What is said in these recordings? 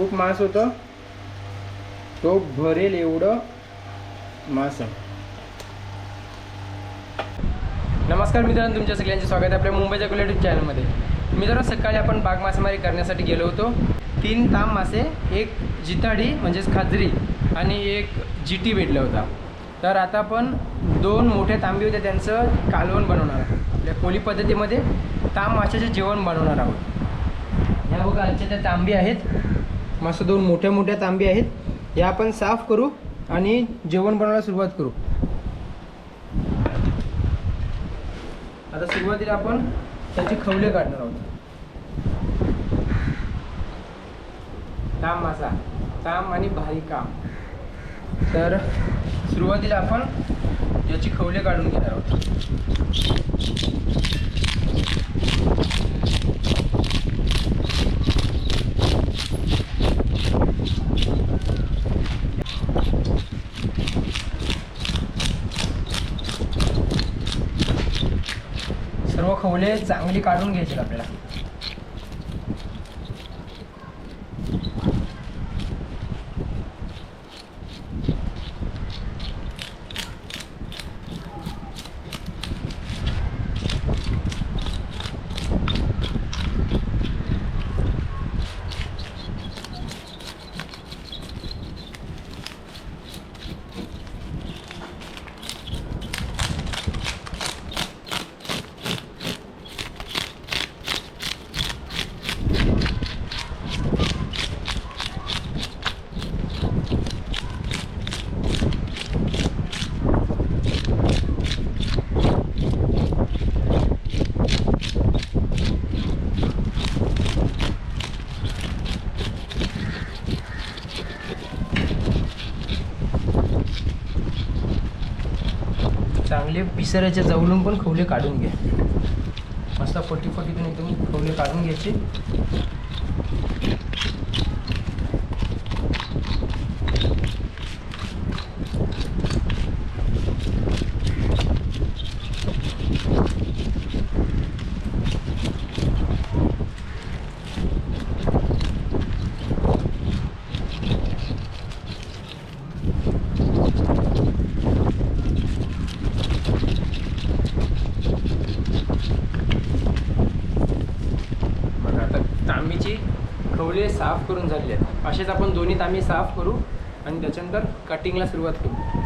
खूप मांस होतं. तो भरेल एवढं मांस नमस्कार मित्रांनो तुमच्या सगळ्यांचे स्वागत आहे आपल्या मुंबईच्या कुलेटिव्ह चॅनलमध्ये. मित्रांनो सकाळी आपण बाग मासेमारी करण्यासाठी गेलो होतो. तीन ताम मासे एक जिताडी म्हणजेच खाजरी आणि एक जिटी भेटला होता. तर आता आपण दोन मोठे तांबे होते त्यांचं कालवण बनवणार आहोत. आपल्या कोली पद्धतीमध्ये ताम माशाचे जेवण बनवणार आहोत. ह्या बघा आजच्या त्या तांबी आहेत. मस्त दोन मोठ्या मोठ्या तांबे आहेत. या आपण साफ करू आणि जेवण बनवायला सुरुवात करू. आता सुरुवातीला आपण त्याचे खवले काढणार आहोत. ताम मासा ताम आणि भारी काम. तर सुरुवातीला आपण याची खवले काढून घेणार आहोत. सर्व चांगली काढून घ्यायची आपल्याला. चांगले जवळून पण खवले काढून घ्या मस्त फटी फटीतून एकदम खवले काढून घ्यायचे बघा आता तांबीची खवले साफ करून झालेले आहेत. असेच आपण दोन्ही तांबी साफ करू आणि त्याच्यानंतर कटिंगला सुरुवात करू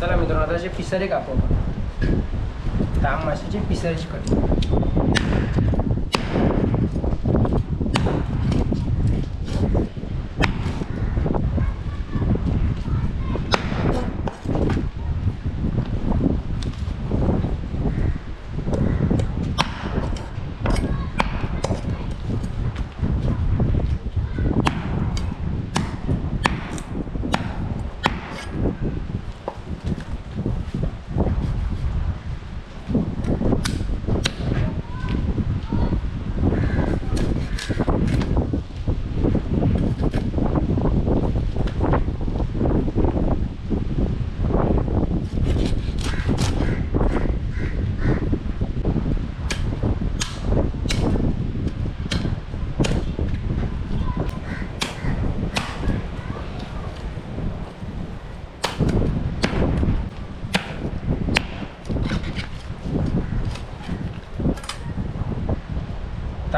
चला मित्रांनो आता असे पिसारे कापू आपण. ताम माशाची पिसाऱ्याची कटिंग.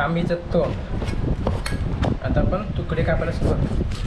आम्ही जगतो. आता आपण तुकडे कापायला सुरुवात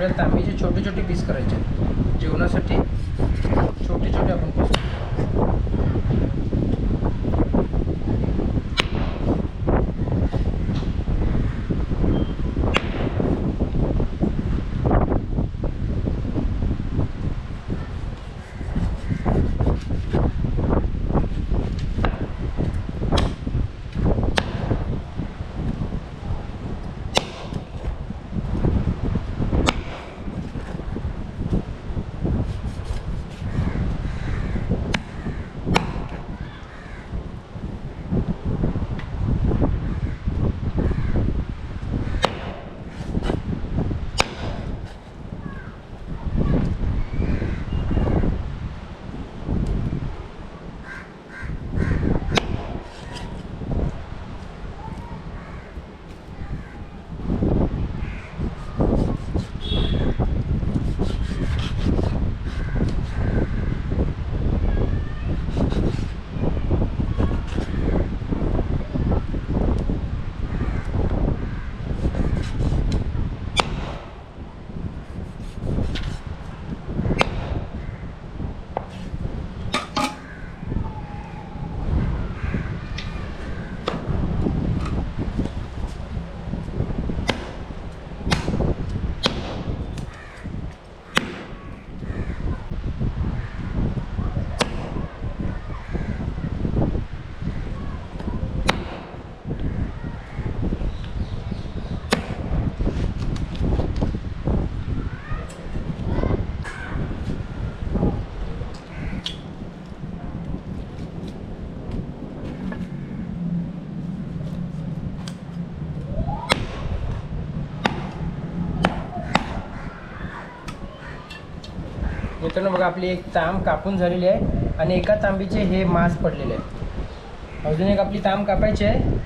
छोटे छोटे पीस करायचे आहेत. जेवणासाठी छोटे छोटे आपण पीस मित्रांनो बघा आपली एक तांब कापून झालेली आहे आणि एका तांबीचे हे मांस पडलेले आहे अजून एक आपली ताम कापायची आहे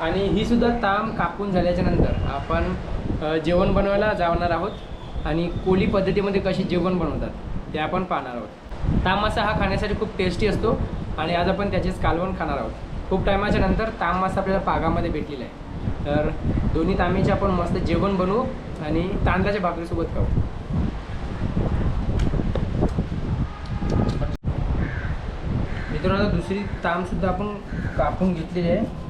आणि ही सुद्धा ताम कापून झाल्याच्यानंतर आपण जेवण बनवायला जाणार आहोत आणि कोली पद्धतीमध्ये कशी जेवण बनवतात ते आपण पाहणार आहोत. ताम मासा हा खाण्यासाठी खूप टेस्टी असतो आणि आज आपण त्याचेच कालवण खाणार आहोत. खूप टायमाच्या नंतर ताम मासा आपल्याला पागामध्ये भेटलेला आहे. तर दोन्ही तांबीचे आपण मस्त जेवण बनवू आणि तांदळाच्या भाकरीसोबत खाऊ. मित्रांनो दुसरी ताम सुद्धा आपण कापून घेतलेली आहे.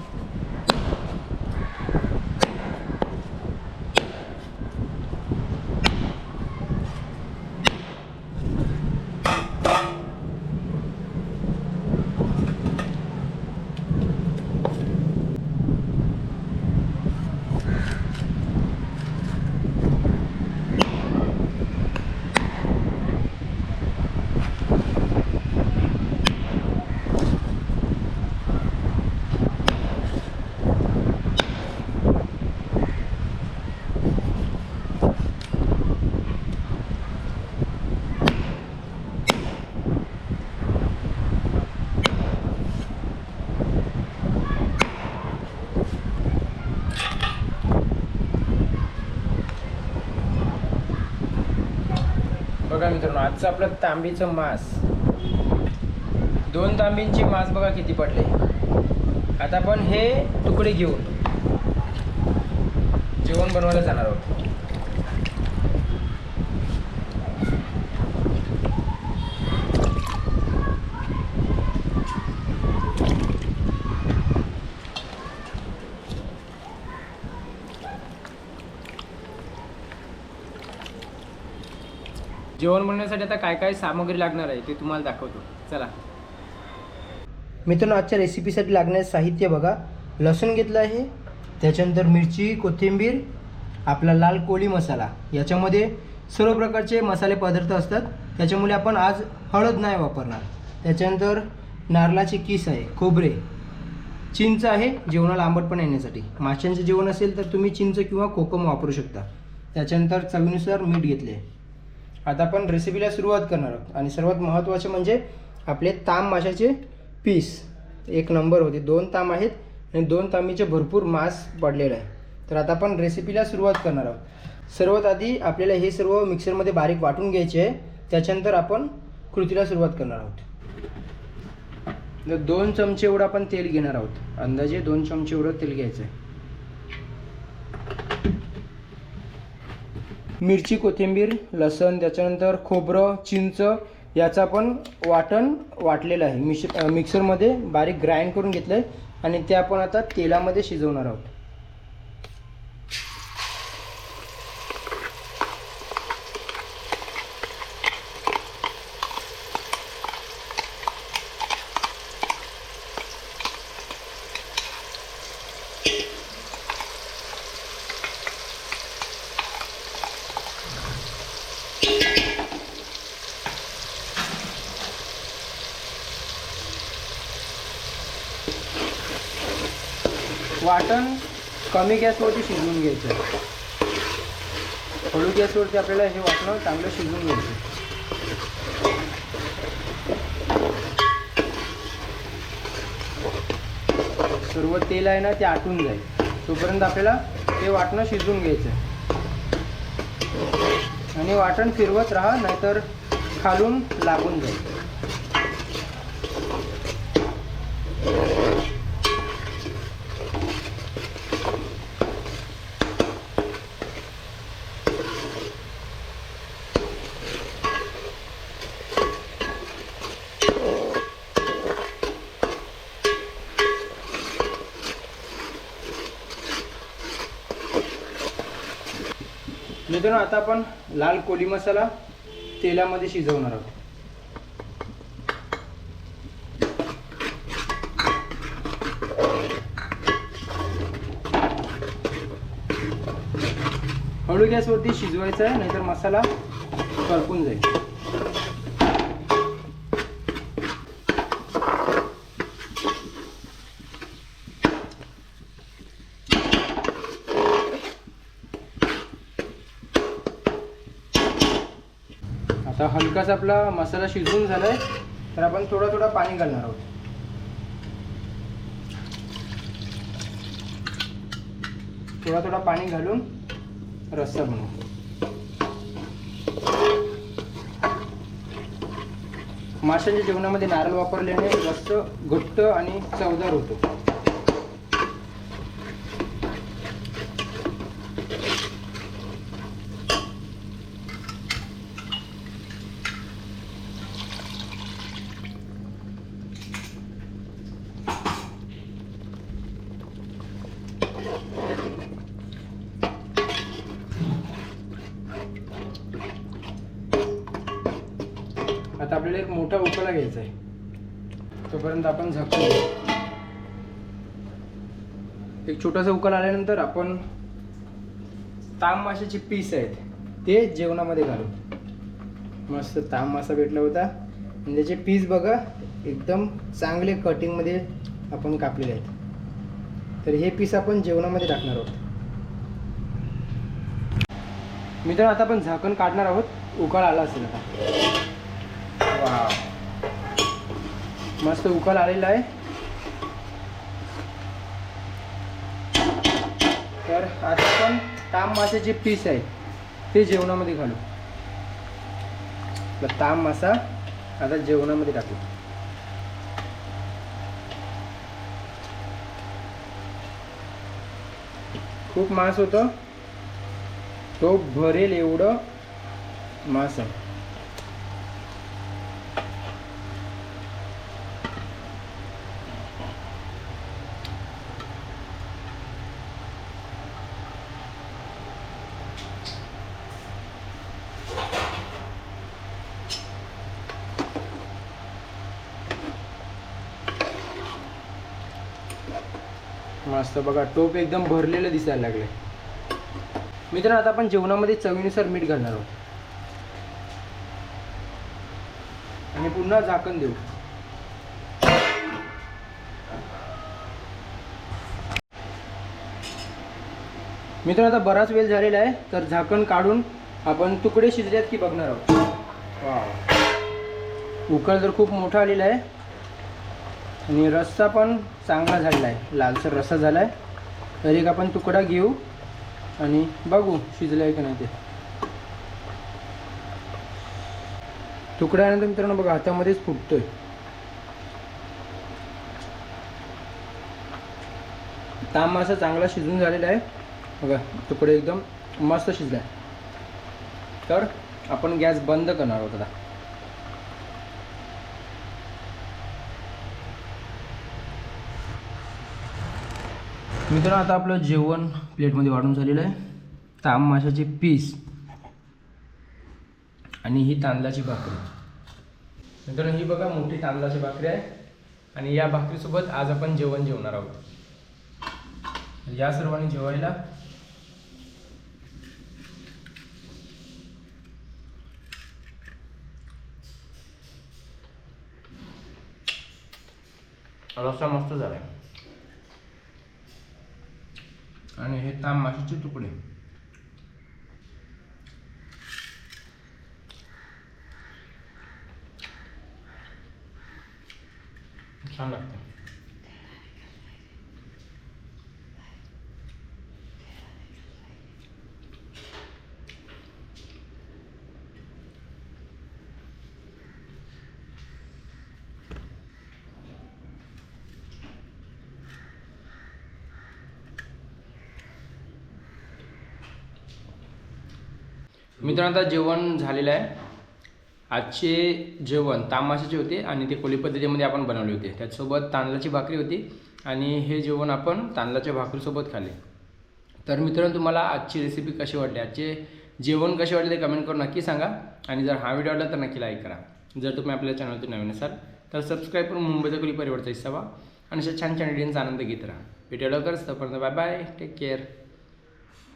बघा मित्रांनो आजचं आपलं तांबीचं मांस. दोन तांबींची मांस बघा किती पडले. आता आपण हे तुकडे घेऊन जेवण बनवायला जाणार आहोत. जेवण बनवण्यासाठी आता काय काय सामग्री लागणार आहे ते तुम्हाला दाखवतो. चला. मित्रांनो आजच्या रेसिपीसाठी लागणारे साहित्य बघा. लसूण घेतलं आहे. त्याच्यानंतर मिरची कोथिंबीर आपला लाल कोळी मसाला. याच्यामध्ये सर्व प्रकारचे मसाले पदार्थ असतात. त्याच्यामुळे आपण आज हळद नाही वापरणार. त्याच्यानंतर नारळाचे किस आहे खोबरे. चिंच आहे जेवणाला आंबटपणा येण्यासाठी. माशांचं जेवण असेल तर तुम्ही चिंच किंवा कोकम वापरू शकता. त्याच्यानंतर चवीनुसार मीठ घेतले. आता आपण रेसिपीला सुरुवात करणार आहोत. आणि सर्वात महत्त्वाचे म्हणजे आपले ताम माशाचे पीस. एक नंबर होते. दोन ताम आहेत आणि दोन तांबीचे भरपूर मांस पडलेलं आहे. तर आता आपण रेसिपीला सुरुवात करणार आहोत. सर्वात आधी आपल्याला हे सर्व मिक्सरमध्ये बारीक वाटून घ्यायचे आहे. त्याच्यानंतर आपण कृतीला सुरुवात करणार आहोत. तर दोन चमचे एवढं आपण तेल घेणार आहोत. अंदाजे दोन चमचे एवढं तेल घ्यायचं आहे. मिरची कोथिंबीर लसण त्याच्यानंतर खोबरं चिंच याचा पण वाटण वाटलेलं आहे. मिश मिक्सरमध्ये बारीक ग्राइंड करून घेतलं आहे आणि ते आपण आता तेलामध्ये शिजवणार आहोत. वाटण कमी गॅसवरती शिजवून घ्यायचं. आहे हळू गॅसवरती आपल्याला हे वाटणं चांगलं शिजवून घ्यायचं. सर्व तेल आहे ना ते आटून जाईल. तोपर्यंत आपल्याला ते वाटणं शिजवून घ्यायचं. आहे आणि वाटण फिरवत राहा नाहीतर खालून लागून जाईल. मित्रांनो आता आपण लाल कोली मसाला तेलामध्ये शिजवणार आहोत. हळू गॅसवरती शिजवायचं आहे नाहीतर मसाला करपून जाईल. आता हलकाच आपला मसाला शिजवून झालाय तर आपण थोडा थोडा पाणी घालणार आहोत. थोडा थोडा पाणी घालून रस्सा बनवू. माशांच्या जेवणामध्ये नारळ वापरल्याने रस्स घट्ट आणि चवदार होतो. आता आपल्याला एक मोठा उकळा घ्यायचा आहे. तोपर्यंत आपण झाकून घेऊ. एक छोटासा उकळ आल्यानंतर आपण ताम माशाचे पीस आहेत ते जेवणामध्ये घालू. मस्त ताम मासा भेटला होता. आणि त्याचे पीस बघा एकदम चांगले कटिंगमध्ये आपण कापलेले आहेत. तर हे पीस आपण जेवणामध्ये टाकणार आहोत. मित्रांनो आता आपण झाकण काढणार आहोत. उकाळ आला असेल आता. मस्त उकाळ आलेला आहे. तर आता आपण ताम मासे जे पीस आहे ते जेवणामध्ये घालू. ताम मासा आता जेवणामध्ये टाकू. खूप मांस होतं. तो भरेल एवढं मांस आहे. मस्त बघा टोप एकदम भरलेलं दिसायला लागले मित्रांनो आता आपण जेवणामध्ये चवीनुसार मीठ घालणार आहोत. आणि पुन्हा झाकण देऊ. मित्रांनो आता बराच वेळ झालेला आहे तर झाकण काढून आपण तुकडे शिजल्यात की बघणार आहोत. उकळ तर खूप मोठा आलेला आहे. आणि रस्सा पण चांगला झालेला आहे. लालसर रस्सा झाला आहे तर एक आपण तुकडा घेऊ आणि बघू शिजलं आहे की नाही ते. तुकड्यानंतर मित्रांनो बघा हातामध्येच फुटतोय. ताम मासा चांगला शिजून झालेला आहे. बघा तुकडे एकदम मस्त शिजला आहे तर आपण गॅस बंद करणार आहोत आता. मित्रांनो आता आपलं जेवण प्लेटमध्ये वाढून झालेलं आहे. ताम माशाचे पीस आणि ही तांदळाची भाकरी. मित्रांनो ही बघा मोठी तांदळाची भाकरी आहे. आणि या भाकरीसोबत आज आपण जेवण जेवणार आहोत. या सर्वांनी जेवायला. रस्सा मस्त झाला आहे आणि हे ताम माशाचे तुकडे छान लागतं. मित्रांनो आता जेवण झालेलं आहे. आजचे जेवण तामाशाचे होते आणि ते कोळी पद्धतीमध्ये आपण बनवले होते. त्याचसोबत तांदळाची भाकरी होती आणि हे जेवण आपण तांदळाच्या भाकरीसोबत खाले तर मित्रांनो तुम्हाला आजची रेसिपी कशी वाटली? आजचे जेवण कसे वाटले ते कमेंट करून नक्की सांगा. आणि जर हा व्हिडिओ आवडला तर नक्की लाईक करा. जर तुम्ही आपल्या चॅनलवरती नवीन असाल तर सबस्क्राईब करून मुंबईचा कुली परिवारचा हिस्सा व्हा. आणि अशा छान छान व्हिडिओचा आनंद घेत राहा. भेटूया लवकरच तोपर्यंत बाय बाय टेक केअर